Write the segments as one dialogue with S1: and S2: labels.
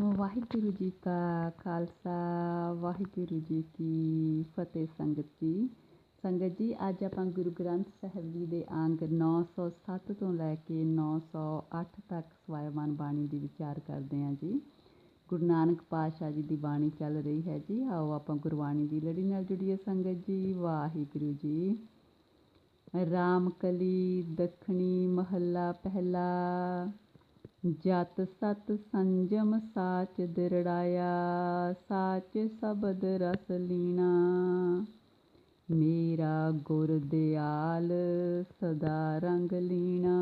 S1: ਵਾਹਿਗੁਰੂ ਜੀ ਕਾ ਖਾਲਸਾ, ਵਾਹਿਗੁਰੂ ਜੀ ਕੀ ਫਤਿਹ ਸੰਗਤ ਜੀ। ਸੰਗਤ ਜੀ, ਅੱਜ ਆਪਾਂ ਗੁਰੂ ਗ੍ਰੰਥ ਸਾਹਿਬ ਜੀ ਦੇ ਅੰਗ 907 ਤੋਂ ਲੈ ਕੇ 908 ਤੱਕ ਸਵਾਇਮਾਨ ਬਾਣੀ ਦੀ ਵਿਚਾਰ ਕਰਦੇ ਹਾਂ ਜੀ। ਗੁਰੂ ਨਾਨਕ ਪਾਤਸ਼ਾਹ ਜੀ ਦੀ ਬਾਣੀ ਚੱਲ ਰਹੀ ਹੈ ਜੀ। ਆਓ ਆਪਾਂ ਗੁਰਬਾਣੀ ਦੀ ਲੜੀ ਨਾਲ ਜੁੜੀਏ ਸੰਗਤ ਜੀ। ਵਾਹਿਗੁਰੂ ਜੀ। ਰਾਮ ਕਲੀ, ਦਖਣੀ ਮਹੱਲਾ ਪਹਿਲਾ। ਜਤ ਸਤ ਸੰਜਮ ਸਾਚ ਦਿਰੜਾਇਆ, ਸਾਚ ਸ਼ਬਦ ਰਸ ਲੀਣਾ। ਮੇਰਾ ਗੁਰ ਦਿਆਲ ਸਦਾ ਰੰਗ ਲੀਣਾ।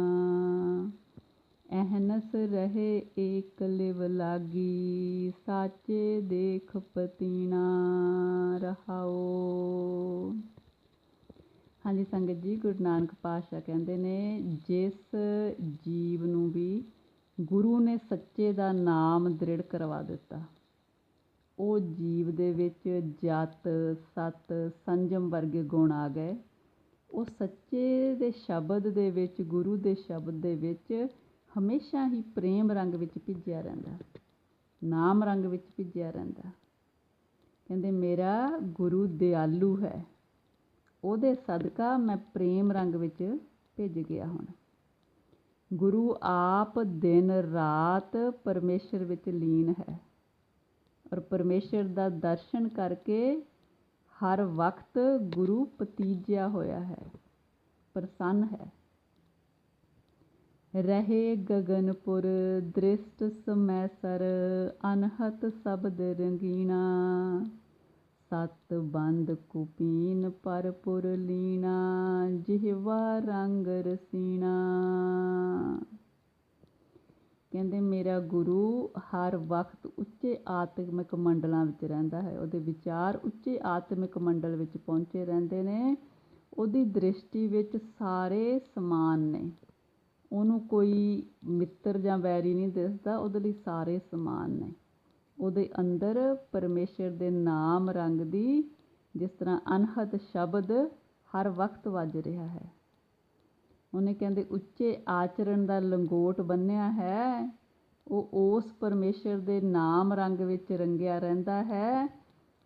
S1: ਅਹਨਸ ਰਹੇ ਏਕ ਲਿਵ ਲਾਗੀ, ਸਾਚੇ ਦੇਖ ਪਤੀਣਾ ਰਹਾਓ ਹਾਂਜੀ, ਸੰਗਤ ਜੀ, ਗੁਰੂ ਨਾਨਕ ਪਾਤਸ਼ਾਹ ਕਹਿੰਦੇ ਨੇ, ਜਿਸ ਜੀਵ ਨੂੰ ਵੀ ਗੁਰੂ ਨੇ ਸੱਚੇ ਦਾ ਨਾਮ ਦ੍ਰਿੜ ਕਰਵਾ ਦਿੱਤਾ। ਉਹ ਜੀਵ ਦੇ ਵਿੱਚ ਜਤ, ਸਤ, ਸੰਜਮ ਵਰਗੇ ਗੁਣ ਆ ਗਏ। ਉਹ ਸੱਚੇ ਦੇ ਸ਼ਬਦ ਦੇ ਵਿੱਚ, ਗੁਰੂ ਦੇ ਸ਼ਬਦ ਦੇ ਵਿੱਚ ਹਮੇਸ਼ਾ ਹੀ ਪ੍ਰੇਮ ਰੰਗ ਵਿੱਚ ਭਿੱਜਿਆ ਰਹਿੰਦਾ, ਨਾਮ ਰੰਗ ਵਿੱਚ ਭਿੱਜਿਆ ਰਹਿੰਦਾ। ਕਹਿੰਦੇ, ਮੇਰਾ ਗੁਰੂ ਦਿਆਲੂ ਹੈ। ਉਹਦੇ ਸਦਕਾ ਮੈਂ ਪ੍ਰੇਮ ਰੰਗ ਵਿੱਚ ਭਿੱਜ ਗਿਆ ਹੁਣ। ਗੁਰੂ ਆਪ ਦਿਨ ਰਾਤ ਪਰਮੇਸ਼ਰ ਵਿੱਚ ਲੀਨ ਹੈ ਔਰ ਪਰਮੇਸ਼ਰ ਦਾ ਦਰਸ਼ਨ ਕਰਕੇ ਹਰ ਵਕਤ ਗੁਰੂ ਪਤੀਜਿਆ ਹੋਇਆ ਹੈ, ਪ੍ਰਸੰਨ ਹੈ। ਰਹੇ ਗਗਨਪੁਰ ਦ੍ਰਿਸ਼ਟ ਸਮੈਸਰ ਅਨਹਤ ਸ਼ਬਦ ਰੰਗੀਣਾ ਸਤ ਬੰਦ ਕੁਪੀਨ ਪਰਪੁਰ ਲੀਣਾ ਜਿਹਵਾ ਰੰਗ ਰਸੀਣਾ। ਕਹਿੰਦੇ, ਮੇਰਾ ਗੁਰੂ ਹਰ ਵਕਤ ਉੱਚੇ ਆਤਮਿਕ ਮੰਡਲਾਂ ਵਿੱਚ ਰਹਿੰਦਾ ਹੈ। ਉਹਦੇ ਵਿਚਾਰ ਉੱਚੇ ਆਤਮਿਕ ਮੰਡਲ ਵਿੱਚ ਪਹੁੰਚੇ ਰਹਿੰਦੇ ਨੇ। ਉਹਦੀ ਦ੍ਰਿਸ਼ਟੀ ਵਿੱਚ ਸਾਰੇ ਸਮਾਨ ਨੇ। ਉਹਨੂੰ ਕੋਈ ਮਿੱਤਰ ਜਾਂ ਵੈਰੀ ਨਹੀਂ ਦਿਸਦਾ। ਉਹਦੇ ਲਈ ਸਾਰੇ ਸਮਾਨ ਨੇ। ਉਹਦੇ ਅੰਦਰ ਪਰਮੇਸ਼ਰ ਦੇ ਨਾਮ ਰੰਗ ਦੀ ਜਿਸ ਤਰ੍ਹਾਂ ਅਨਹਦ ਸ਼ਬਦ ਹਰ ਵਕਤ ਵੱਜ ਰਿਹਾ ਹੈ। ਉਹਨੇ ਕਹਿੰਦੇ, ਉੱਚੇ ਆਚਰਣ ਦਾ ਲੰਗੋਟ ਬੰਨਿਆ ਹੈ। ਉਹ ਉਸ ਪਰਮੇਸ਼ਰ ਦੇ ਨਾਮ ਰੰਗ ਵਿੱਚ ਰੰਗਿਆ ਰਹਿੰਦਾ ਹੈ,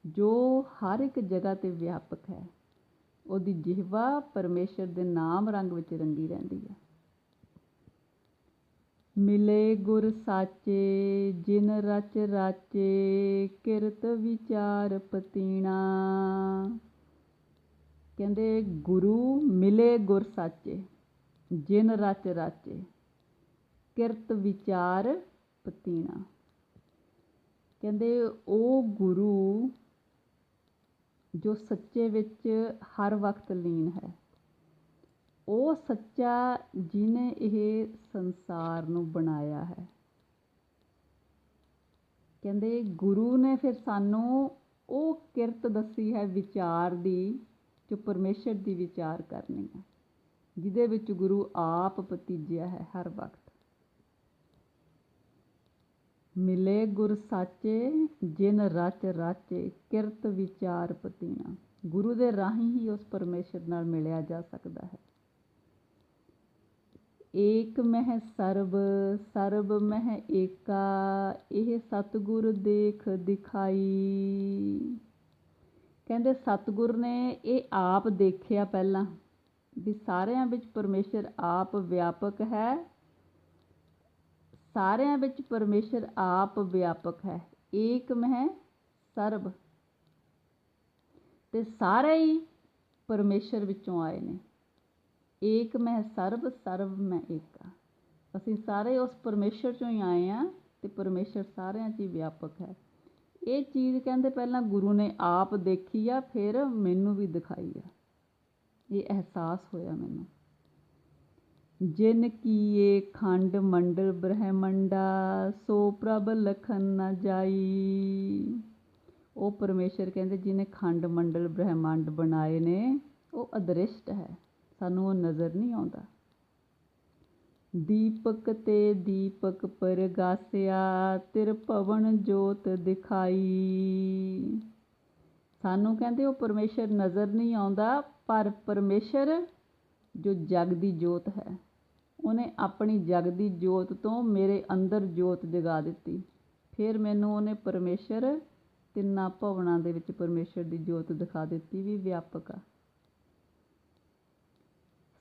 S1: ਜੋ ਹਰ ਇੱਕ ਜਗ੍ਹਾ ਤੇ ਵਿਆਪਕ ਹੈ। ਉਹਦੀ ਜਿਹਵਾ ਪਰਮੇਸ਼ਰ ਦੇ ਨਾਮ ਰੰਗ ਵਿੱਚ ਰੰਗੀ ਰਹਿੰਦੀ ਹੈ। ਮਿਲੇ ਗੁਰ ਸਾਚੇ, ਜਿਨ ਰਚ ਰਾਚੇ, ਕਿਰਤ ਵਿਚਾਰ ਪਤੀਣਾ। ਕਹਿੰਦੇ ਗੁਰੂ ਮਿਲੇ ਗੁਰ ਸਾਚੇ, ਜਿਨ ਰਚ ਰਾਚੇ, ਕਿਰਤ ਵਿਚਾਰ ਪਤੀਣਾ। ਕਹਿੰਦੇ ਉਹ ਗੁਰੂ ਜੋ ਸੱਚੇ ਵਿੱਚ ਹਰ ਵਕਤ ਲੀਨ ਹੈ। ਉਹ ਸੱਚਾ ਜਿਨੇ ਇਹ ਸੰਸਾਰ ਨੂੰ ਬਣਾਇਆ ਹੈ। ਕਹਿੰਦੇ ਗੁਰੂ ਨੇ ਫਿਰ ਸਾਨੂੰ ਉਹ ਕਿਰਤ ਦੱਸੀ ਹੈ ਵਿਚਾਰ ਦੀ ਜੋ ਪਰਮੇਸ਼ਰ ਦੀ ਵਿਚਾਰ ਕਰਨੀ ਹੈ, ਜਿਹਦੇ ਵਿੱਚ ਗੁਰੂ ਆਪ ਪਤੀਜਿਆ ਹੈ ਹਰ ਵਕਤ। ਮਿਲੇ ਗੁਰ ਸਾਚੇ, ਜਿਨ ਰਚ ਰਾਚੇ, ਕਿਰਤ ਵਿਚਾਰ ਪਤੀਨਾ। ਗੁਰੂ ਦੇ ਰਾਹੀਂ ਹੀ ਉਸ ਪਰਮੇਸ਼ਰ ਨਾਲ ਮਿਲਿਆ ਜਾ ਸਕਦਾ ਹੈ। ਏਕ ਮਹਿ ਸਰਬ ਸਰਬ ਮਹਿ ਏਕਾ, ਇਹ ਸਤਿਗੁਰ ਦੇਖ ਦਿਖਾਈ। ਕਹਿੰਦੇ ਸਤਿਗੁਰ ਨੇ ਇਹ ਆਪ ਦੇਖਿਆ ਪਹਿਲਾਂ ਵੀ ਸਾਰਿਆਂ ਵਿੱਚ ਪਰਮੇਸ਼ਰ ਆਪ ਵਿਆਪਕ ਹੈ। ਸਾਰਿਆਂ ਵਿੱਚ ਪਰਮੇਸ਼ਰ ਆਪ ਵਿਆਪਕ ਹੈ। ਏਕ ਮਹਿ ਸਰਬ। ਤੇ ਸਾਰੇ ਹੀ ਪਰਮੇਸ਼ਰ ਵਿੱਚੋਂ ਆਏ ਨੇ। ਏਕ ਮੈਂ ਸਰਬ ਸਰਬ ਮੈਂ ਏਕਾ। ਅਸੀਂ ਸਾਰੇ ਉਸ ਪਰਮੇਸ਼ਰ ਚੋਂ ਹੀ ਆਏ ਆ ਤੇ ਪਰਮੇਸ਼ਰ ਸਾਰਿਆਂ 'ਚ ਹੀ ਵਿਆਪਕ ਹੈ। ਇਹ ਚੀਜ਼ ਕਹਿੰਦੇ ਪਹਿਲਾਂ ਗੁਰੂ ਨੇ ਆਪ ਦੇਖੀ ਆ, ਫਿਰ ਮੈਨੂੰ ਵੀ ਦਿਖਾਈ ਆ। ਇਹ ਅਹਿਸਾਸ ਹੋਇਆ ਮੈਨੂੰ। ਜਿਨ ਕੀਏ ਖੰਡ ਮੰਡਲ ਬ੍ਰਹਮੰਡਾ, ਸੋ ਪ੍ਰਭ ਲਖਨ ਨ ਜਾਈ। ਉਹ ਪਰਮੇਸ਼ਰ ਕਹਿੰਦੇ ਜਿਹਨੇ ਖੰਡ ਮੰਡਲ ਬ੍ਰਹਮੰਡ ਬਣਾਏ ਨੇ, ਉਹ ਅਦ੍ਰਿਸ਼ਟ ਹੈ। ਸਾਨੂੰ ਉਹ ਨਜ਼ਰ ਨਹੀਂ ਆਉਂਦਾ। ਦੀਪਕ ਤੇ ਦੀਪਕ ਪਰਗਾਸਿਆ, ਤਿਰ ਭਵਨ ਜੋਤ ਦਿਖਾਈ। ਸਾਨੂੰ ਕਹਿੰਦੇ ਉਹ ਪਰਮੇਸ਼ਰ ਨਜ਼ਰ ਨਹੀਂ ਆਉਂਦਾ, ਪਰ ਪਰਮੇਸ਼ਰ ਜੋ ਜਗ ਦੀ ਜੋਤ ਹੈ, ਉਹਨੇ ਆਪਣੀ ਜਗ ਦੀ ਜੋਤ ਤੋਂ ਮੇਰੇ ਅੰਦਰ ਜੋਤ ਜਗਾ ਦਿੱਤੀ। ਫਿਰ ਮੈਨੂੰ ਉਹਨੇ ਪਰਮੇਸ਼ਰ ਤਿੰਨਾਂ ਭਵਨਾਂ ਦੇ ਵਿੱਚ ਪਰਮੇਸ਼ਰ ਦੀ ਜੋਤ ਦਿਖਾ ਦਿੱਤੀ, ਵੀ ਵਿਆਪਕ ਆ।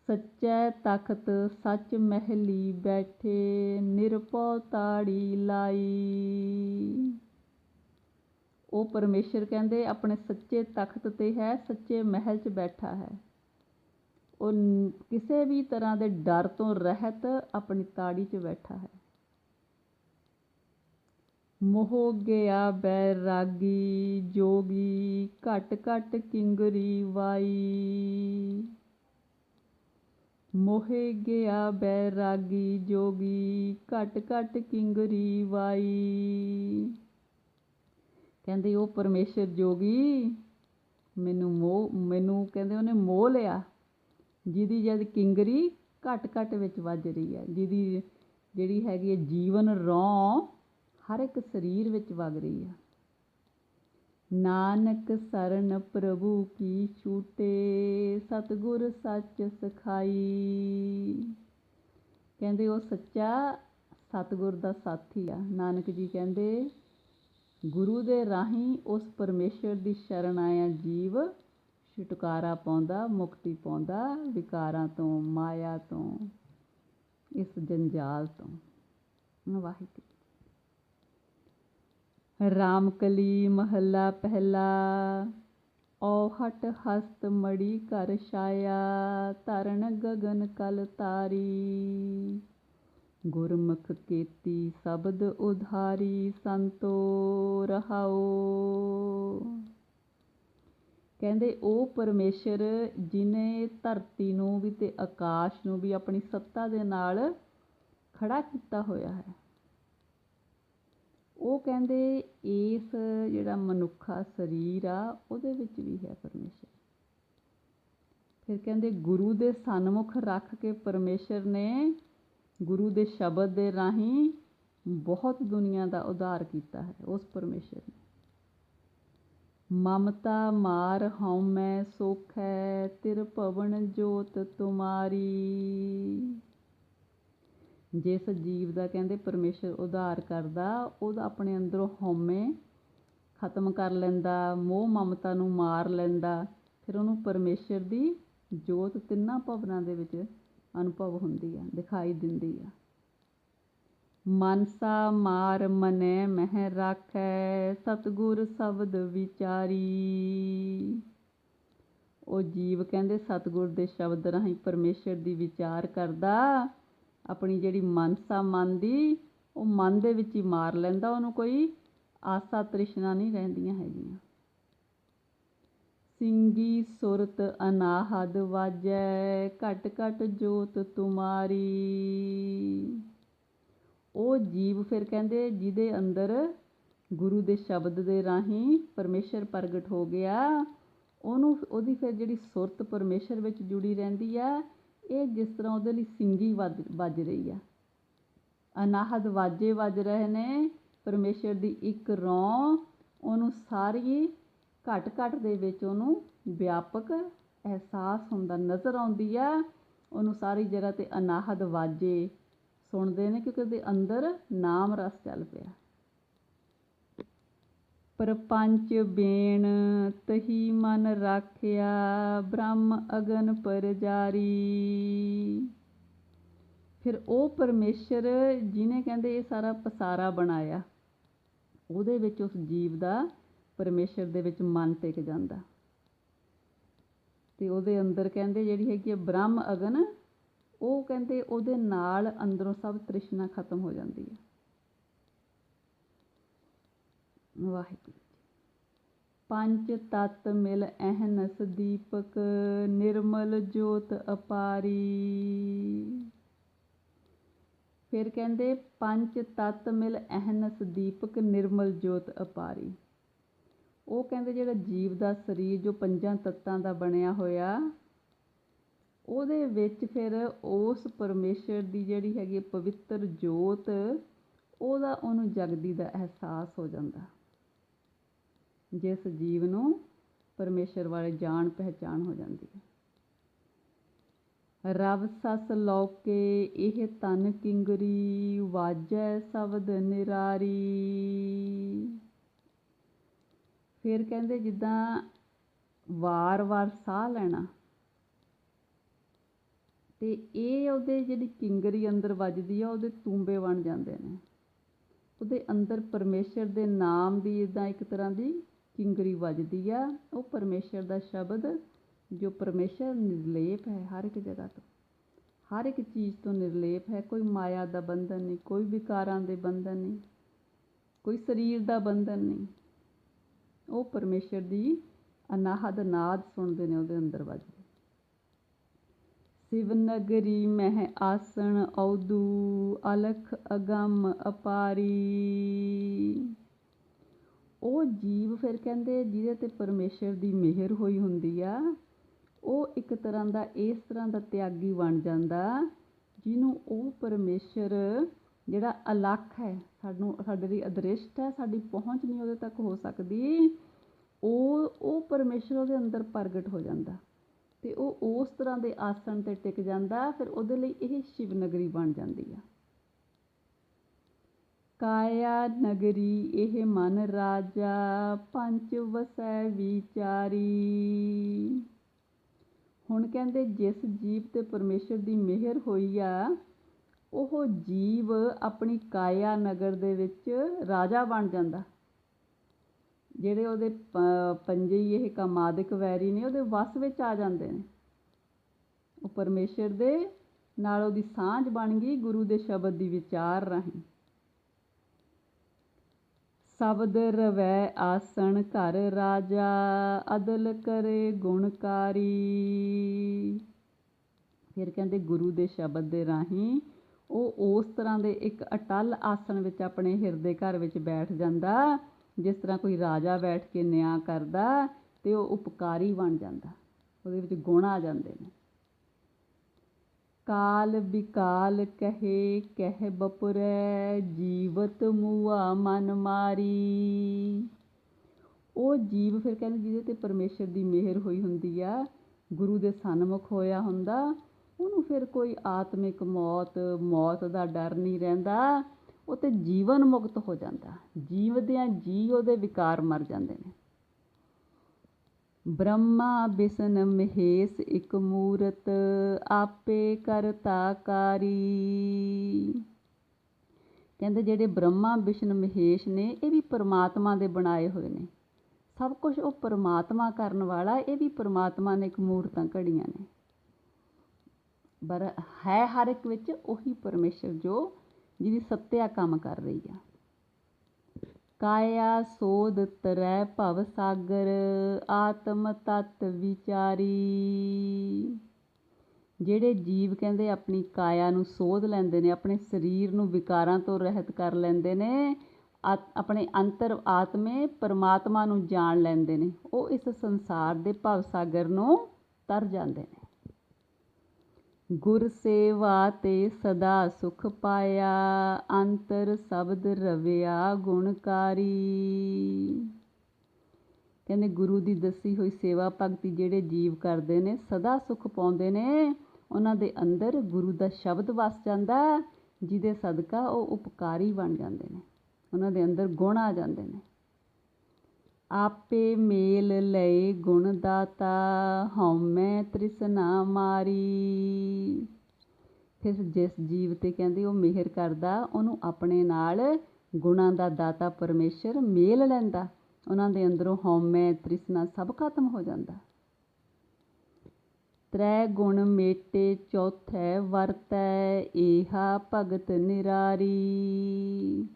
S1: ਸੱਚੈ ਤਖਤ ਸੱਚ ਮਹਿਲੀ ਬੈਠੇ, ਨਿਰਭਉ ਤਾੜੀ ਲਾਈ। ਉਹ ਪਰਮੇਸ਼ਰ ਕਹਿੰਦੇ, ਆਪਣੇ ਸੱਚੇ ਤਖਤ ਤੇ ਹੈ, ਸੱਚੇ ਮਹਿਲ 'ਚ ਬੈਠਾ ਹੈ। ਉਹ ਕਿਸੇ ਵੀ ਤਰ੍ਹਾਂ ਦੇ ਡਰ ਤੋਂ ਰਹਿਤ ਆਪਣੀ ਤਾੜੀ 'ਚ ਬੈਠਾ ਹੈ। ਮੋਹ ਗਿਆ ਬੈਰਾਗੀ, ਜੋਗੀ ਘਟ ਘਟ ਕਿੰਗਰੀ ਵਾਈ। ਮੋਹਿ ਗਿਆ ਬੈਰਾਗੀ ਜੋਗੀ, ਘਟ ਘਟ ਕਿੰਗਰੀ ਵਾਈ। ਕਹਿੰਦੇ ਉਹ ਪਰਮੇਸ਼ਰ ਜੋਗੀ, ਮੈਨੂੰ ਮੋਹ, ਮੈਨੂੰ ਕਹਿੰਦੇ ਉਹਨੇ ਮੋਹ ਲਿਆ, ਜਿਹਦੀ ਜਦ ਕਿੰਗਰੀ ਘਟ ਘਟ ਵਿੱਚ ਵੱਜ ਰਹੀ ਹੈ, ਜਿਹਦੀ ਜਿਹੜੀ ਹੈਗੀ ਹੈ ਜੀਵਨ ਰੌਂ ਹਰ ਇੱਕ ਸਰੀਰ ਵਿੱਚ ਵਗ ਰਹੀ ਹੈ। ਨਾਨਕ ਸਰਨ ਪ੍ਰਭੂ ਕੀ ਛੂਟੇ, ਸਤਿਗੁਰ ਸੱਚ ਸਖਾਈ। ਕਹਿੰਦੇ ਉਹ ਸੱਚਾ ਸਤਿਗੁਰ ਦਾ ਸਾਥੀ ਆ। ਨਾਨਕ ਜੀ ਕਹਿੰਦੇ, ਗੁਰੂ ਦੇ ਰਾਹੀਂ ਉਸ ਪਰਮੇਸ਼ਰ ਦੀ ਸ਼ਰਨ ਆਇਆ ਜੀਵ, ਛੁਟਕਾਰਾ ਪਾਉਂਦਾ, ਮੁਕਤੀ ਪਾਉਂਦਾ, ਵਿਕਾਰਾਂ ਤੋਂ, ਮਾਇਆ ਤੋਂ, ਇਸ ਜੰਜਾਲ ਤੋਂ। ਵਾਹਿਗੁਰੂ। ਰਾਮਕਲੀ ਮਹੱਲਾ ਪਹਿਲਾ। ਔਹਟ ਹਸਤ ਮੜੀ ਕਰ ਛਾਇਆ, ਧਰਨ ਗਗਨ ਕਲ ਤਾਰੀ। ਗੁਰਮੁਖ ਕੀਤੀ ਸ਼ਬਦ ਉਧਾਰੀ, ਸੰਤੋ ਰਹਾਓ। ਕਹਿੰਦੇ ਉਹ ਪਰਮੇਸ਼ਰ, ਜਿਨੇ ਧਰਤੀ ਨੂੰ ਵੀ ਤੇ ਆਕਾਸ਼ ਨੂੰ ਵੀ ਆਪਣੀ ਸੱਤਾ ਦੇ ਨਾਲ ਖੜਾ ਕੀਤਾ ਹੋਇਆ ਹੈ ਉਹ ਕਹਿੰਦੇ ਇਸ ਜਿਹੜਾ ਮਨੁੱਖਾ ਸਰੀਰ ਆ, ਉਹਦੇ ਵਿੱਚ ਵੀ ਹੈ ਪਰਮੇਸ਼ਰ। ਫਿਰ ਕਹਿੰਦੇ ਗੁਰੂ ਦੇ ਸਨਮੁਖ ਰੱਖ ਕੇ ਪਰਮੇਸ਼ਰ ਨੇ ਗੁਰੂ ਦੇ ਸ਼ਬਦ ਦੇ ਰਾਹੀਂ ਬਹੁਤ ਦੁਨੀਆ ਦਾ ਉਧਾਰ ਕੀਤਾ ਹੈ ਉਸ ਪਰਮੇਸ਼ਰ ਨੇ। ਮਮਤਾ ਮਾਰ ਹਉਮੈ ਹੈ ਤਿਰ ਭਵਨ ਜੋਤ ਤੁਮਾਰੀ। ਜਿਸ ਜੀਵ ਦਾ ਕਹਿੰਦੇ ਪਰਮੇਸ਼ਰ ਉਧਾਰ ਕਰਦਾ, ਉਹਦਾ ਆਪਣੇ ਅੰਦਰੋਂ ਹਉਮੈ ਖਤਮ ਕਰ ਲੈਂਦਾ, ਮੋਹ ਮਮਤਾ ਨੂੰ ਮਾਰ ਲੈਂਦਾ, ਫਿਰ ਉਹਨੂੰ ਪਰਮੇਸ਼ਰ ਦੀ ਜੋਤ ਤਿੰਨਾਂ ਭਵਨਾਂ ਦੇ ਵਿੱਚ ਅਨੁਭਵ ਹੁੰਦੀ ਆ, ਦਿਖਾਈ ਦਿੰਦੀ ਆ। ਮਨਸਾ ਮਾਰ ਮਨੈ ਮਹਿ ਰਾਖੈ, ਸਤਗੁਰ ਸ਼ਬਦ ਵਿਚਾਰੀ। ਉਹ ਜੀਵ ਕਹਿੰਦੇ ਸਤਗੁਰ ਦੇ ਸ਼ਬਦ ਰਾਹੀਂ ਪਰਮੇਸ਼ਰ ਦੀ ਵਿਚਾਰ ਕਰਦਾ। ਆਪਣੀ ਜਿਹੜੀ ਮਨਸਾ ਮਨ ਦੀ, ਉਹ ਮਨ ਦੇ ਵਿੱਚ ਹੀ ਮਾਰ ਲੈਂਦਾ, ਉਹਨੂੰ ਕੋਈ ਆਸਾ ਤ੍ਰਿਸ਼ਨਾ ਨਹੀਂ ਰਹਿੰਦੀਆਂ ਹੈਗੀਆਂ। ਸਿੰਗੀ ਸੁਰਤ ਅਨਾਹਦ ਵਾਜੈ, ਘਟ ਘਟ ਜੋਤ ਤੁਮਾਰੀ। ਉਹ ਜੀਵ ਫਿਰ ਕਹਿੰਦੇ, ਜਿਹਦੇ ਅੰਦਰ ਗੁਰੂ ਦੇ ਸ਼ਬਦ ਦੇ ਰਾਹੀਂ ਪਰਮੇਸ਼ਰ ਪ੍ਰਗਟ ਹੋ ਗਿਆ, ਉਹਨੂੰ, ਉਹਦੀ ਫਿਰ ਜਿਹੜੀ ਸੁਰਤ ਪਰਮੇਸ਼ਰ ਵਿੱਚ ਜੁੜੀ ਰਹਿੰਦੀ ਆ ਇਹ ਜਿਸ ਤਰ੍ਹਾਂ ਉਹਦੇ ਲਈ ਸਿੰਗੀ ਵੱਜ ਵੱਜ ਰਹੀ ਆ। ਅਨਾਹਦ ਵਾਜੇ ਵੱਜ ਰਹੇ ਨੇ, ਪਰਮੇਸ਼ਰ ਦੀ ਇੱਕ ਰੌਂ ਉਹਨੂੰ ਸਾਰੀ ਘਟ ਘਟ ਦੇ ਵਿੱਚ ਉਹਨੂੰ ਵਿਆਪਕ ਅਹਿਸਾਸ ਹੁੰਦਾ ਨਜ਼ਰ ਆਉਂਦੀ ਆ। ਉਹਨੂੰ ਸਾਰੀ ਜਗ੍ਹਾ ਤੇ ਅਨਾਹਦ ਵਾਜੇ ਸੁਣਦੇ ਨੇ ਕਿਉਂਕਿ ਉਹਦੇ ਅੰਦਰ ਨਾਮ ਰਸ ਚੱਲ ਪਿਆ। ਪਰਪੰਚ ਬੇਣ ਤਹੀ ਮਨ ਰਾਖਿਆ, ਬ੍ਰਹਮ ਅਗਨ ਪਰਜਾਰੀ। ਫਿਰ ਉਹ ਪਰਮੇਸ਼ਰ ਜਿਹਨੇ ਕਹਿੰਦੇ ਇਹ ਸਾਰਾ ਪਸਾਰਾ ਬਣਾਇਆ, ਉਹਦੇ ਵਿੱਚ ਉਸ ਜੀਵ ਦਾ ਪਰਮੇਸ਼ਰ ਦੇ ਵਿੱਚ ਮਨ ਟਿਕ ਜਾਂਦਾ। ਤੇ ਉਹਦੇ ਅੰਦਰ ਕਹਿੰਦੇ ਜਿਹੜੀ ਹੈਗੀ ਹੈ ਬ੍ਰਹਮ ਅਗਨ, ਉਹ ਕਹਿੰਦੇ ਉਹਦੇ ਨਾਲ ਅੰਦਰੋਂ ਸਭ ਤ੍ਰਿਸ਼ਨਾ ਖਤਮ ਹੋ ਜਾਂਦੀ ਹੈ ਵਾਹਿਗੁਰੂ ਜੀ। ਪੰਜ ਤਤ ਮਿਲ ਅਹਨਸ ਦੀਪਕ, ਨਿਰਮਲ ਜੋਤ ਅਪਾਰੀ। ਫਿਰ ਕਹਿੰਦੇ, ਪੰਜ ਤਤ ਮਿਲ ਅਹਨਸ ਦੀਪਕ, ਨਿਰਮਲ ਜੋਤ ਅਪਾਰੀ। ਉਹ ਕਹਿੰਦੇ, ਜਿਹੜਾ ਜੀਵ ਦਾ ਸਰੀਰ, ਜੋ ਪੰਜਾਂ ਤੱਤਾਂ ਦਾ ਬਣਿਆ ਹੋਇਆ, ਉਹਦੇ ਵਿੱਚ ਫਿਰ ਉਸ ਪਰਮੇਸ਼ਰ ਦੀ ਜਿਹੜੀ ਹੈਗੀ ਪਵਿੱਤਰ ਜੋਤ, ਉਹਦਾ ਉਹਨੂੰ ਜਗਦੀ ਦਾ ਅਹਿਸਾਸ ਹੋ ਜਾਂਦਾ। ਜਿਸ ਜੀਵ ਨੂੰ ਪਰਮੇਸ਼ਰ ਵਾਲੇ ਜਾਣ ਪਹਿਚਾਣ ਹੋ ਜਾਂਦੀ ਹੈ। ਰਵ ਸਸ ਲੋਕੇ ਇਹ ਤਨ ਕਿੰਗਰੀ, ਵਾਜੈ ਸ਼ਬਦ ਨਿਰਾਰੀ। ਫਿਰ ਕਹਿੰਦੇ ਜਿੱਦਾਂ ਵਾਰ-ਵਾਰ ਸਾਹ ਲੈਣਾ, ਤੇ ਇਹ ਉਹਦੇ ਜਿਹੜੀ ਕਿੰਗਰੀ ਅੰਦਰ ਵੱਜਦੀ ਆ, ਉਹਦੇ ਤੂੰਬੇ ਬਣ ਜਾਂਦੇ ਨੇ। ਉਹਦੇ ਅੰਦਰ ਪਰਮੇਸ਼ਰ ਦੇ ਨਾਮ ਦੀ ਇਦਾਂ ਇੱਕ ਤਰ੍ਹਾਂ ਦੀ ਕਿੰਗਰੀ ਵੱਜਦੀ ਆ, ਉਹ ਪਰਮੇਸ਼ਰ ਦਾ ਸ਼ਬਦ, ਜੋ ਪਰਮੇਸ਼ਰ ਨਿਰਲੇਪ ਹੈ ਹਰ ਇੱਕ ਜਗ੍ਹਾ ਤੋਂ। ਹਰ ਇੱਕ ਚੀਜ਼ ਤੋਂ ਨਿਰਲੇਪ ਹੈ, ਕੋਈ ਮਾਇਆ ਦਾ ਬੰਧਨ ਨਹੀਂ, ਕੋਈ ਵਿਕਾਰਾਂ ਦੇ ਬੰਧਨ ਨਹੀਂ, ਕੋਈ ਸਰੀਰ ਦਾ ਬੰਧਨ ਨਹੀਂ। ਉਹ ਪਰਮੇਸ਼ਰ ਦੀ ਅਨਾਹਦ ਨਾਦ ਸੁਣਦੇ ਨੇ, ਉਹਦੇ ਅੰਦਰ ਵੱਜਦੇ। ਸਿਵ ਨਗਰੀ ਮਹਿ ਆਸਣ ਔਦੂ ਅਲਖ ਅਗੰਮ ਅਪਾਰੀ। ਉਹ ਜੀਵ ਫਿਰ ਕਹਿੰਦੇ ਜਿਹਦੇ ਤੇ ਪਰਮੇਸ਼ਰ ਦੀ ਮਿਹਰ ਹੋਈ ਹੁੰਦੀ ਆ, ਉਹ ਇੱਕ ਤਰ੍ਹਾਂ ਦਾ, ਇਸ ਤਰ੍ਹਾਂ ਦਾ ਤਿਆਗੀ ਬਣ ਜਾਂਦਾ, ਜਿਹਨੂੰ ਉਹ ਪਰਮੇਸ਼ਰ ਜਿਹੜਾ ਅਲੱਖ ਹੈ, ਸਾਨੂੰ, ਸਾਡੇ ਲਈ ਅਦ੍ਰਿਸ਼ਟ ਹੈ, ਸਾਡੀ ਪਹੁੰਚ ਨਹੀਂ ਉਹਦੇ ਤੱਕ ਹੋ ਸਕਦੀ, ਉਹ ਉਹ ਪਰਮੇਸ਼ਰ ਉਹਦੇ ਅੰਦਰ ਪ੍ਰਗਟ ਹੋ ਜਾਂਦਾ ਤੇ ਉਹ ਉਸ ਤਰ੍ਹਾਂ ਦੇ ਆਸਣ ਤੇ ਟਿਕ ਜਾਂਦਾ, ਫਿਰ ਉਹਦੇ ਲਈ ਇਹ ਸ਼ਿਵ ਨਗਰੀ ਬਣ ਜਾਂਦੀ ਆ। ਕਾਇਆ ਨਗਰੀ, ਇਹ ਮਨ ਰਾਜਾ ਪੰਚ ਵਸੈ ਵਿਚਾਰੀ। ਹੁਣ ਕਹਿੰਦੇ ਜਿਸ ਜੀਵ ਤੇ ਪਰਮੇਸ਼ਰ ਦੀ ਮਿਹਰ ਹੋਈ ਆ, ਉਹ ਜੀਵ ਆਪਣੀ ਕਾਇਆ ਨਗਰ ਦੇ ਵਿੱਚ ਰਾਜਾ ਬਣ ਜਾਂਦਾ। ਜਿਹੜੇ ਉਹਦੇ ਪੰਜੇ ਹੀ ਇਹ ਕਾਮਾਦਿਕ ਵੈਰੀ ਨੇ, ਉਹਦੇ ਵਸ ਵਿੱਚ ਆ ਜਾਂਦੇ ਨੇ। ਉਹ ਪਰਮੇਸ਼ਰ ਦੇ ਨਾਲ ਉਹਦੀ ਸਾਂਝ ਬਣ ਗਈ, ਗੁਰੂ ਦੇ ਸ਼ਬਦ ਦੀ ਵਿਚਾਰ ਰਾਹੀਂ। ਸ਼ਬਦ ਰਵੈ ਆਸਣ ਘਰ ਰਾਜਾ, ਅਦਲ ਕਰੇ ਗੁਣਕਾਰੀ ਫਿਰ ਕਹਿੰਦੇ ਗੁਰੂ ਦੇ ਸ਼ਬਦ ਦੇ ਰਾਹੀਂ ਉਹ ਉਸ ਤਰ੍ਹਾਂ ਦੇ ਇੱਕ ਅਟਲ ਆਸਣ ਵਿੱਚ ਆਪਣੇ ਹਿਰਦੇ ਘਰ ਵਿੱਚ ਬੈਠ ਜਾਂਦਾ, ਜਿਸ ਤਰ੍ਹਾਂ ਕੋਈ ਰਾਜਾ ਬੈਠ ਕੇ ਨਿਆਂ ਕਰਦਾ ਤੇ ਉਹ ਉਪਕਾਰੀ ਬਣ ਜਾਂਦਾ। ਉਹਦੇ ਵਿੱਚ ਗੁਣ ਆ ਜਾਂਦੇ ਨੇ। ਕਾਲ ਵਿਕਾਲ ਕਹੇ, ਕਹਿ ਬਪੁਰੈ, ਜੀਵਤ ਮੂਆ ਮਨ ਮਾਰੀ। ਉਹ ਜੀਵ ਫਿਰ ਕਹਿੰਦੇ ਜਿਹਦੇ ਤੇ ਪਰਮੇਸ਼ਰ ਦੀ ਮਿਹਰ ਹੋਈ ਹੁੰਦੀ ਆ, ਗੁਰੂ ਦੇ ਸਨਮੁਖ ਹੋਇਆ ਹੁੰਦਾ, ਉਹਨੂੰ ਫਿਰ ਕੋਈ ਆਤਮਿਕ ਮੌਤ ਮੌਤ ਦਾ ਡਰ ਨਹੀਂ ਰਹਿੰਦਾ, ਉਹ ਤੇ ਜੀਵਨ ਮੁਕਤ ਹੋ ਜਾਂਦਾ। ਜੀਵਦਿਆਂ ਜੀ ਉਹਦੇ ਵਿਕਾਰ ਮਰ ਜਾਂਦੇ ਨੇ। ਬ੍ਰਹਮਾ ਬਿਸ਼ਨ ਮਹੇਸ਼ ਇੱਕ ਮੂਰਤ ਆਪੇ ਕਰਤਾ ਕਾਰੀ। ਕਹਿੰਦੇ ਜਿਹੜੇ ਬ੍ਰਹਮਾ ਬਿਸ਼ਨ ਮਹੇਸ਼ ਨੇ, ਇਹ ਵੀ ਪਰਮਾਤਮਾ ਦੇ ਬਣਾਏ ਹੋਏ ਨੇ। ਸਭ ਕੁਝ ਉਹ ਪਰਮਾਤਮਾ ਕਰਨ ਵਾਲਾ, ਇਹ ਵੀ ਪਰਮਾਤਮਾ ਨੇ ਇੱਕ ਮੂਰਤਾਂ ਘੜੀਆਂ ਨੇ। ਪਰ ਹੈ ਹਰ ਇੱਕ ਵਿੱਚ ਉਹੀ ਪਰਮੇਸ਼ਰ ਜੋ ਜਿਹਦੀ ਸੱਤਿਆ ਕੰਮ ਕਰ ਰਹੀ ਆ। ਕਾਇਆ ਸੋਧ ਤਰੈ ਭਵ ਸਾਗਰ, ਆਤਮ ਤਤ ਵਿਚਾਰੀ। ਜਿਹੜੇ ਜੀਵ ਕਹਿੰਦੇ ਆਪਣੀ ਕਾਇਆ ਨੂੰ ਸੋਧ ਲੈਂਦੇ ਨੇ, ਆਪਣੇ ਸਰੀਰ ਨੂੰ ਵਿਕਾਰਾਂ ਤੋਂ ਰਹਿਤ ਕਰ ਲੈਂਦੇ ਨੇ ਆਪਣੇ ਅੰਤਰ ਆਤਮੇ ਪਰਮਾਤਮਾ ਨੂੰ ਜਾਣ ਲੈਂਦੇ ਨੇ, ਉਹ ਇਸ ਸੰਸਾਰ ਦੇ ਭਵ ਸਾਗਰ ਨੂੰ ਤਰ ਜਾਂਦੇ ਨੇ। ਗੁਰ ਸੇਵਾ ਤੇ ਸਦਾ ਸੁਖ ਪਾਇਆ, ਅੰਤਰ ਸ਼ਬਦ ਰਵਿਆ ਗੁਣਕਾਰੀ। ਕਹਿੰਦੇ ਗੁਰੂ ਦੀ ਦੱਸੀ ਹੋਈ ਸੇਵਾ ਭਗਤੀ ਜਿਹੜੇ ਜੀਵ ਕਰਦੇ ਨੇ, ਸਦਾ ਸੁਖ ਪਾਉਂਦੇ ਨੇ, ਉਹਨਾਂ ਦੇ ਅੰਦਰ ਗੁਰੂ ਦਾ ਸ਼ਬਦ ਵਸ ਜਾਂਦਾ, ਜਿਹਦੇ ਸਦਕਾ ਉਹ ਉਪਕਾਰੀ ਬਣ ਜਾਂਦੇ ਨੇ। ਉਹਨਾਂ ਦੇ ਅੰਦਰ ਗੁਣ ਆ ਜਾਂਦੇ ਨੇ। ਆਪੇ ਮੇਲ ਲਏ ਗੁਣ ਦਾਤਾ ਹਉਮੈ ਤ੍ਰਿਸ਼ਨਾ ਮਾਰੀ। ਫਿਰ ਜਿਸ ਜੀਵ ਤੇ ਕਹਿੰਦੇ ਉਹ ਮਿਹਰ ਕਰਦਾ, ਉਹਨੂੰ ਆਪਣੇ ਨਾਲ ਗੁਣਾਂ ਦਾ ਦਾਤਾ ਪਰਮੇਸ਼ਰ ਮੇਲ ਲੈਂਦਾ। ਉਹਨਾਂ ਦੇ ਅੰਦਰੋਂ ਹਉਮੈ ਤ੍ਰਿਸ਼ਨਾ ਸਭ ਖਤਮ ਹੋ ਜਾਂਦਾ। ਤ੍ਰੈ ਗੁਣ ਮੇਟੇ ਚੌਥੈ ਵਰਤੈ, ਏਹਾ ਭਗਤ ਨਿਰਾਰੀ।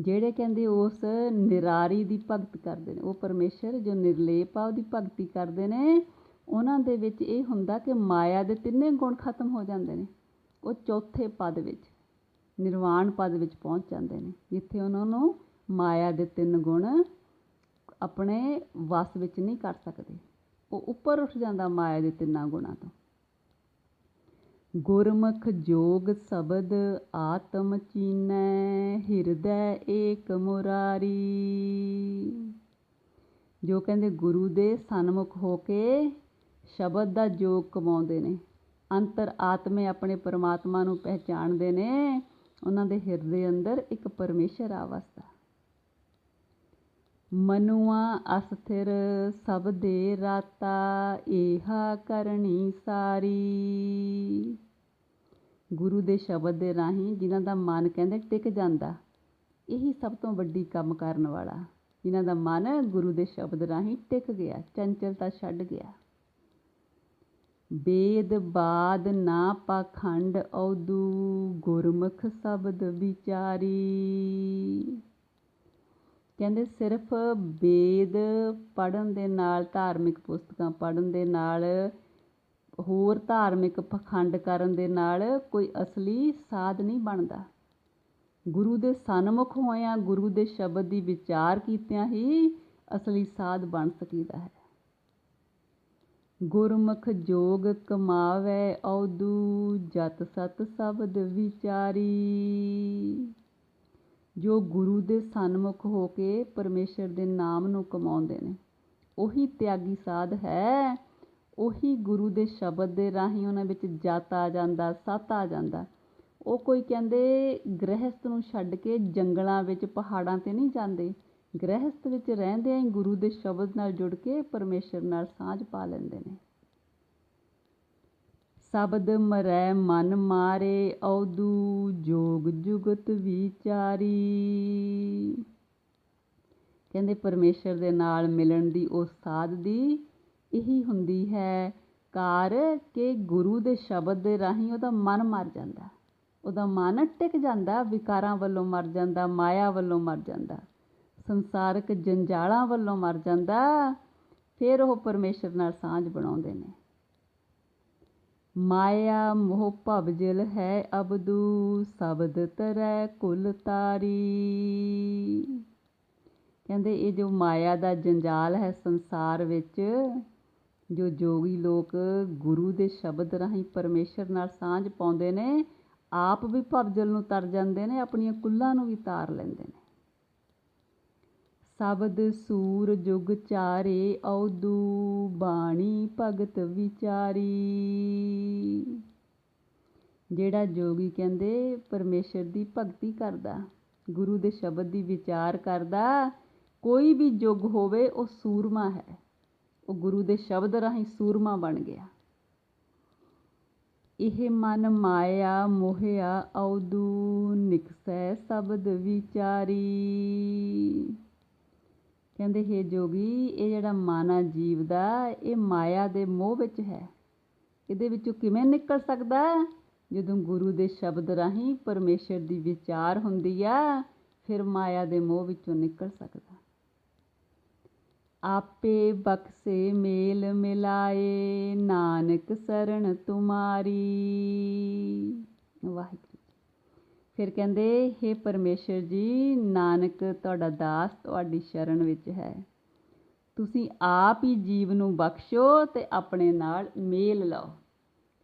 S1: ਜਿਹੜੇ ਕਹਿੰਦੇ ਉਸ ਨਿਰਾਰੀ ਦੀ ਭਗਤ ਕਰਦੇ ਨੇ, ਉਹ ਪਰਮੇਸ਼ਰ ਜੋ ਨਿਰਲੇਪ ਆ, ਉਹਦੀ ਭਗਤੀ ਕਰਦੇ ਨੇ, ਉਹਨਾਂ ਦੇ ਵਿੱਚ ਇਹ ਹੁੰਦਾ ਕਿ ਮਾਇਆ ਦੇ ਤਿੰਨੇ ਗੁਣ ਖਤਮ ਹੋ ਜਾਂਦੇ ਨੇ। ਉਹ ਚੌਥੇ ਪਦ ਵਿੱਚ, ਨਿਰਵਾਣ ਪਦ ਵਿੱਚ ਪਹੁੰਚ ਜਾਂਦੇ ਨੇ, ਜਿੱਥੇ ਉਹਨਾਂ ਨੂੰ ਮਾਇਆ ਦੇ ਤਿੰਨ ਗੁਣ ਆਪਣੇ ਵਸ ਵਿੱਚ ਨਹੀਂ ਕਰ ਸਕਦੇ। ਉਹ ਉੱਪਰ ਉੱਠ ਜਾਂਦਾ ਮਾਇਆ ਦੇ ਤਿੰਨਾਂ ਗੁਣਾਂ ਤੋਂ। ਗੁਰਮੁਖ ਜੋਗ ਸ਼ਬਦ ਆਤਮ ਚੀਨੈ, ਹਿਰਦੈ ਏਕ ਮੁਰਾਰੀ। ਜੋ ਕਹਿੰਦੇ ਗੁਰੂ ਦੇ ਸਨਮੁਖ ਹੋ ਕੇ ਸ਼ਬਦ ਦਾ ਜੋਗ ਕਮਾਉਂਦੇ ਨੇ, ਅੰਤਰ ਆਤਮੇ ਆਪਣੇ ਪਰਮਾਤਮਾ ਨੂੰ ਪਹਿਚਾਣਦੇ ਨੇ, ਉਹਨਾਂ ਦੇ ਹਿਰਦੇ ਅੰਦਰ ਇੱਕ ਪਰਮੇਸ਼ਰ ਆ ਵਸਦਾ। ਮਨੁਆ ਅਸਥਿਰ ਸਭ ਦੇ ਰਾਤਾ, ਏਹਾ ਕਰਨੀ ਸਾਰੀ। ਗੁਰੂ ਦੇ ਸ਼ਬਦ ਦੇ ਰਾਹੀਂ ਜਿਨ੍ਹਾਂ ਦਾ ਮਨ ਕਹਿੰਦੇ ਟਿਕ ਜਾਂਦਾ, ਇਹੀ ਸਭ ਤੋਂ ਵੱਡੀ ਕੰਮ ਕਰਨ ਵਾਲਾ। ਜਿਨ੍ਹਾਂ ਦਾ ਮਨ ਗੁਰੂ ਦੇ ਸ਼ਬਦ ਰਾਹੀਂ ਟਿਕ ਗਿਆ, ਚੰਚਲਤਾ ਛੱਡ ਗਿਆ। ਵੇਦ ਬਾਦ ਨਾ ਪਾਖੰਡ ਔਦੂ, ਗੁਰਮੁਖ ਸ਼ਬਦ ਵਿਚਾਰੀ। ਕਹਿੰਦੇ ਸਿਰਫ ਵੇਦ ਪੜ੍ਹਨ ਦੇ ਨਾਲ ਧਾਰਮਿਕ ਪੁਸਤਕਾਂ ਪੜ੍ਹਨ ਦੇ ਨਾਲ, ਹੋਰ ਧਾਰਮਿਕ ਪਖੰਡ ਕਰਨ ਦੇ ਨਾਲ ਕੋਈ ਅਸਲੀ ਸਾਧ ਨਹੀਂ ਬਣਦਾ। ਗੁਰੂ ਦੇ ਸਨਮੁਖ ਹੋਇਆਂ, ਗੁਰੂ ਦੇ ਸ਼ਬਦ ਦੀ ਵਿਚਾਰ ਕੀਤਿਆਂ ਹੀ ਅਸਲੀ ਸਾਧ ਬਣ ਸਕੀਦਾ ਹੈ। ਗੁਰਮੁਖ ਜੋਗ ਕਮਾਵੇ, ਔਦੂ ਜਤ ਸਤ ਸ਼ਬਦ ਵਿਚਾਰੀ। ਜੋ ਗੁਰੂ ਦੇ ਸਨਮੁਖ ਹੋ ਕੇ ਪਰਮੇਸ਼ਰ ਦੇ ਨਾਮ ਨੂੰ ਕਮਾਉਂਦੇ ਨੇ। ਉਹੀ ਤਿਆਗੀ ਸਾਧ ਹੈ। ਉਹੀ ਗੁਰੂ ਦੇ ਸ਼ਬਦ ਦੇ ਰਾਹੀਂ ਉਹਨਾਂ ਵਿੱਚ ਜਤ ਆ ਜਾਂਦਾ, ਸਤ ਆ ਜਾਂਦਾ। ਉਹ ਕੋਈ ਕਹਿੰਦੇ ਗ੍ਰਹਿਸਥ ਨੂੰ ਛੱਡ ਕੇ ਜੰਗਲਾਂ ਵਿੱਚ, ਪਹਾੜਾਂ ਤੇ ਨਹੀਂ ਜਾਂਦੇ। ਗ੍ਰਹਿਸਥ ਵਿੱਚ ਰਹਿੰਦੇ ਹੀ ਗੁਰੂ ਦੇ ਸ਼ਬਦ ਨਾਲ ਜੁੜ ਕੇ ਪਰਮੇਸ਼ਰ ਨਾਲ ਸਾਂਝ ਪਾ ਲੈਂਦੇ ਨੇ। ਸ਼ਬਦ ਮਰੈ ਮਨ ਮਾਰੇ, ਔਦੂ ਜੋਗ ਜੁਗਤ ਵਿਚਾਰੀ। ਕਹਿੰਦੇ ਪਰਮੇਸ਼ਰ ਦੇ ਨਾਲ ਮਿਲਣ ਦੀ ਉਸ ਸਾਧ ਦੀ ਇਹੀ ਹੁੰਦੀ ਹੈ, ਕਾਰ ਕਿ ਗੁਰੂ ਦੇ ਸ਼ਬਦ ਦੇ ਰਾਹੀਂ ਉਹਦਾ ਮਨ ਮਰ ਜਾਂਦਾ। ਉਹਦਾ ਮਨ ਟਿਕ ਜਾਂਦਾ, ਵਿਕਾਰਾਂ ਵੱਲੋਂ ਮਰ ਜਾਂਦਾ, ਮਾਇਆ ਵੱਲੋਂ ਮਰ ਜਾਂਦਾ, ਸੰਸਾਰਕ ਜੰਜਾਲਾਂ ਵੱਲੋਂ ਮਰ ਜਾਂਦਾ, ਫਿਰ ਉਹ ਪਰਮੇਸ਼ਰ ਨਾਲ ਸਾਂਝ ਬਣਾਉਂਦੇ ਨੇ। ਮਾਇਆ ਮੋਹ ਭਵਜਲ ਹੈ ਅਬਦੂ, ਸ਼ਬਦ ਤਰੈ ਕੁਲ ਤਾਰੀ। ਕਹਿੰਦੇ ਇਹ ਜੋ ਮਾਇਆ ਦਾ ਜੰਜਾਲ ਹੈ ਸੰਸਾਰ ਵਿੱਚ, ਜੋ ਜੋਗੀ ਲੋਕ ਗੁਰੂ ਦੇ ਸ਼ਬਦ ਰਾਹੀਂ ਪਰਮੇਸ਼ਰ ਨਾਲ ਸਾਂਝ ਪਾਉਂਦੇ ਨੇ, ਆਪ ਵੀ ਭਵਜਲ ਨੂੰ ਤਰ ਜਾਂਦੇ ਨੇ, ਆਪਣੀਆਂ ਕੁੱਲਾਂ ਨੂੰ ਵੀ ਤਾਰ ਲੈਂਦੇ ਨੇ। ਸ਼ਬਦ ਸੂਰ ਜੁਗ ਚਾਰੇ, ਔਦੂ ਬਾਣੀ ਭਗਤ ਵਿਚਾਰੀ। ਜਿਹੜਾ ਜੋਗੀ ਕਹਿੰਦੇ ਪਰਮੇਸ਼ਰ ਦੀ ਭਗਤੀ ਕਰਦਾ, ਗੁਰੂ ਦੇ ਸ਼ਬਦ ਦੀ ਵਿਚਾਰ ਕਰਦਾ, ਕੋਈ ਵੀ ਯੁੱਗ ਹੋਵੇ ਉਹ ਸੂਰਮਾ ਹੈ। ਉਹ ਗੁਰੂ ਦੇ ਸ਼ਬਦ ਰਾਹੀਂ ਸੂਰਮਾ ਬਣ ਗਿਆ। ਇਹ ਮਨ ਮਾਇਆ, ਮੋਹਿਆ, ਔਦੂ ਨਿਕਸੈ ਸ਼ਬਦ ਵਿਚਾਰੀ। ਕਹਿੰਦੇ, ਹੇ ਜੋਗੀ, ਇਹ ਜਿਹੜਾ ਮਨ ਆ ਜੀਵ ਦਾ, ਇਹ ਮਾਇਆ ਦੇ ਮੋਹ ਵਿੱਚ ਹੈ। ਇਹਦੇ ਵਿੱਚੋਂ ਕਿਵੇਂ ਨਿਕਲ ਸਕਦਾ? ਜਦੋਂ ਗੁਰੂ ਦੇ ਸ਼ਬਦ ਰਾਹੀਂ ਪਰਮੇਸ਼ਰ ਦੀ ਵਿਚਾਰ ਹੁੰਦੀ ਆ, ਫਿਰ ਮਾਇਆ ਦੇ ਮੋਹ ਵਿੱਚੋਂ ਨਿਕਲ ਸਕਦਾ। ਆਪੇ ਬਖਸੇ ਮੇਲ ਮਿਲਾਏ, ਨਾਨਕ ਸਰਣ ਤੁਮਾਰੀ। ਵਾਹਿਗੁਰੂ। ਫਿਰ ਕਹਿੰਦੇ हे ਪਰਮੇਸ਼ਰ ਜੀ, ਨਾਨਕ ਤੁਹਾਡਾ ਦਾਸ ਤੁਹਾਡੀ ਸ਼ਰਨ ਵਿੱਚ ਹੈ। ਤੁਸੀਂ ਆਪ ਹੀ ਜੀਵ ਨੂੰ ਬਖਸ਼ੋ ਤੇ ਆਪਣੇ ਨਾਲ ਮੇਲ ਲਾਓ।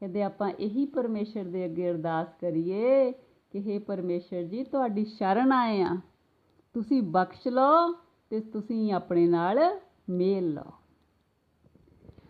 S1: ਕਹਿੰਦੇ, ਆਪਾਂ ਇਹੀ ਪਰਮੇਸ਼ਰ ਦੇ ਅੱਗੇ ਅਰਦਾਸ ਕਰੀਏ ਕਿ हे ਪਰਮੇਸ਼ਰ ਜੀ, ਤੁਹਾਡੀ ਸ਼ਰਨ ਆਏ ਆ। ਤੁਸੀਂ ਬਖਸ਼ ਲਓ ਤੇ ਤੁਸੀਂ ਆਪਣੇ ਨਾਲ ਮੇਲ ਲਓ।